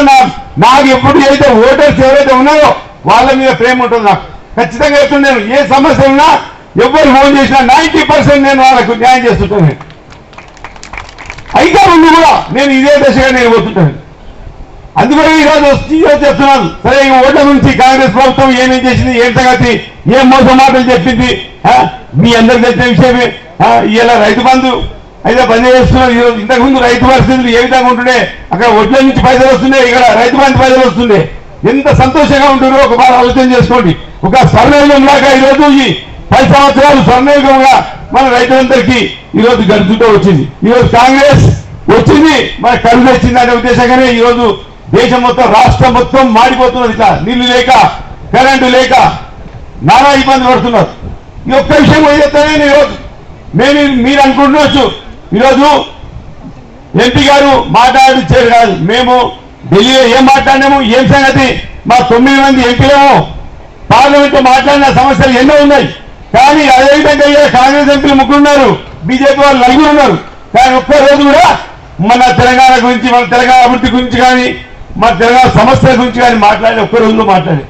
కూడా నాకు ఎప్పుడు అయితే ఓటర్స్ ఎవరైతే ఉన్నారో వాళ్ళ మీద ప్రేమ ఉంటుంది? నాకు ఖచ్చితంగా చెప్తున్నాను ఏ సమస్య ఉన్నా ఎవరు ఫోన్ చేసినా నైన్టీ పర్సెంట్ నేను వాళ్ళకు న్యాయం చేస్తుంటాను. అయితే ముందు కూడా నేను ఇదే దశగా నేను పోతుంటాను. అందుకని ఈరోజు ఈరోజు చెప్తున్నాను సరే ఈ ఓట్ల నుంచి కాంగ్రెస్ ప్రభుత్వం ఏమేం చేసింది ఏం సంగతి ఏం మోసం మాటలు చెప్పింది మీ అందరికి తెలిసిన విషయమే. ఇలా రైతు బంధు అయితే పని చేస్తున్నాం ఈరోజు ఇంతకుముందు రైతు పరిస్థితులు ఏ విధంగా ఉంటుండే? అక్కడ ఒడ్ల నుంచి పైసలు వస్తుండే ఇక్కడ రైతు బంధు పైసలు వస్తుండే ఎంత సంతోషంగా ఉంటుందో ఒక బాగా ఆలోచన చేసుకోండి. ఒక స్వర్ణయుగం లాగా ఈరోజు ఈ పది సంవత్సరాలు స్వర్ణయుగంగా మన రైతులందరికీ ఈరోజు గడుపుతూ వచ్చింది. ఈరోజు కాంగ్రెస్ వచ్చింది మన కరుణ వచ్చింది అనే ఉద్దేశంగానే ఈరోజు దేశం మొత్తం రాష్ట్రం మొత్తం మాడిపోతున్నది ఇట్లా. నీళ్ళు లేక కరెంటు లేక నానా ఇబ్బంది పడుతున్నారు. ఈ ఒక్క విషయం ఏం ఈరోజు? మేము మీరు అనుకుంటున్నచ్చు ఈరోజు ఎంపీ గారు మాట్లాడిచ్చేది కాదు. మేము ఢిల్లీలో ఏం మాట్లాడినాము ఏం సంగతి? మా తొమ్మిది మంది ఎంపీలేమో పార్లమెంట్ మాట్లాడిన సమస్యలు ఎన్నో ఉన్నాయి. కానీ అదేవిధంగా కాంగ్రెస్ ఎంపీలు ముగ్గురు ఉన్నారు. బీజేపీ వాళ్ళు నలుగురు ఉన్నారు. కానీ ఒక్క రోజు కూడా మన తెలంగాణ గురించి మన తెలంగాణ అభివృద్ధి గురించి కానీ మన తెలంగాణ సమస్యల గురించి కానీ మాట్లాడి ఒక్క రోజులో మాట్లాడి